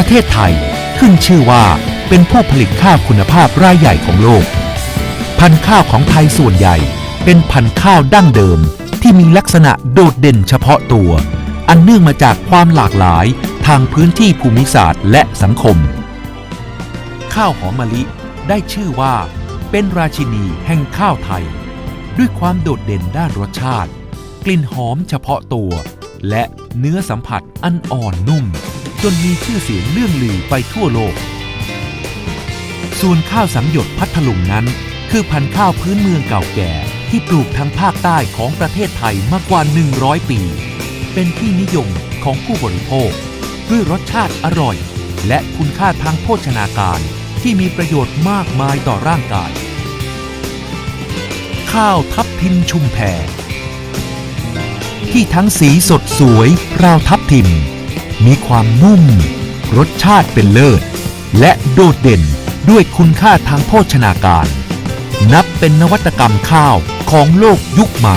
ประเทศไทย ขึ้นชื่อว่าเป็นผู้ผลิตข้าวคุณภาพรายใหญ่ของโลก พันธุ์ข้าวของไทยส่วนใหญ่ เป็นพันธุ์ข้าวดั้งเดิม ที่มีลักษณะโดดเด่นเฉพาะตัว อันเนื่องมาจากความหลากหลายทางพื้นที่ภูมิศาสตร์และสังคม ข้าวหอมมะลิได้ชื่อว่า เป็นราชินีแห่งข้าวไทย ด้วยความโดดเด่นด้านรสชาติ กลิ่นหอมเฉพาะตัว และเนื้อสัมผัสอันอ่อนนุ่ม จนมีชื่อเสียงเลื่องลือไปทั่วโลก ส่วนข้าวสังหยดพัทลุงนั้น คือพันธุ์ข้าวพื้นเมืองเก่าแก่ที่ปลูกทางภาคใต้ของประเทศไทยมากกว่า 100 ปี เป็นที่นิยมของผู้บริโภค ด้วยรสชาติอร่อย และคุณค่าทางโภชนาการที่มีประโยชน์มากมายต่อร่างกาย ข้าวทับทิมชุมแพที่ทั้งสีสดสวย ราวทับทิม มีความนุ่ม รสชาติเป็นเลิศ และโดดเด่นด้วยคุณค่าทางโภชนาการ นับเป็นนวัตกรรมข้าวของโลกยุคใหม่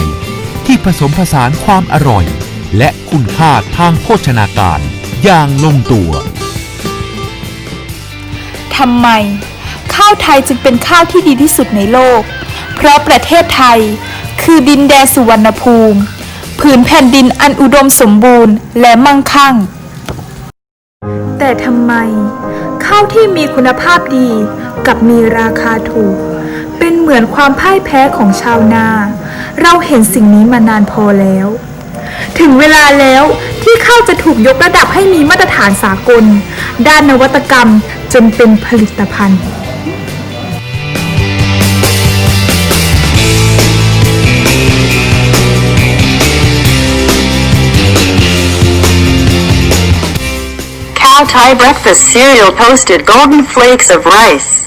ที่ผสมผสานความอร่อย และคุณค่าทางโภชนาการ อย่างลงตัวทำไม ข้าวไทยจึงเป็นข้าวที่ดีที่สุดในโลก เพราะประเทศไทย คือดินแดนสุวรรณภูมิผืนแผ่นดินอันอุดมสมบูรณ์และมั่งคั่ง แต่ทำไม ข้าวที่มีคุณภาพดีกับมีราคาถูก เป็นเหมือนความพ่ายแพ้ของชาวนา เราเห็นสิ่งนี้มานานพอแล้ว ถึงเวลาแล้วที่ข้าวจะถูกยกระดับให้มีมาตรฐานสากล ด้านนวัตกรรมจนเป็นผลิตภัณฑ์ Thai breakfast cereal toasted golden flakes of rice.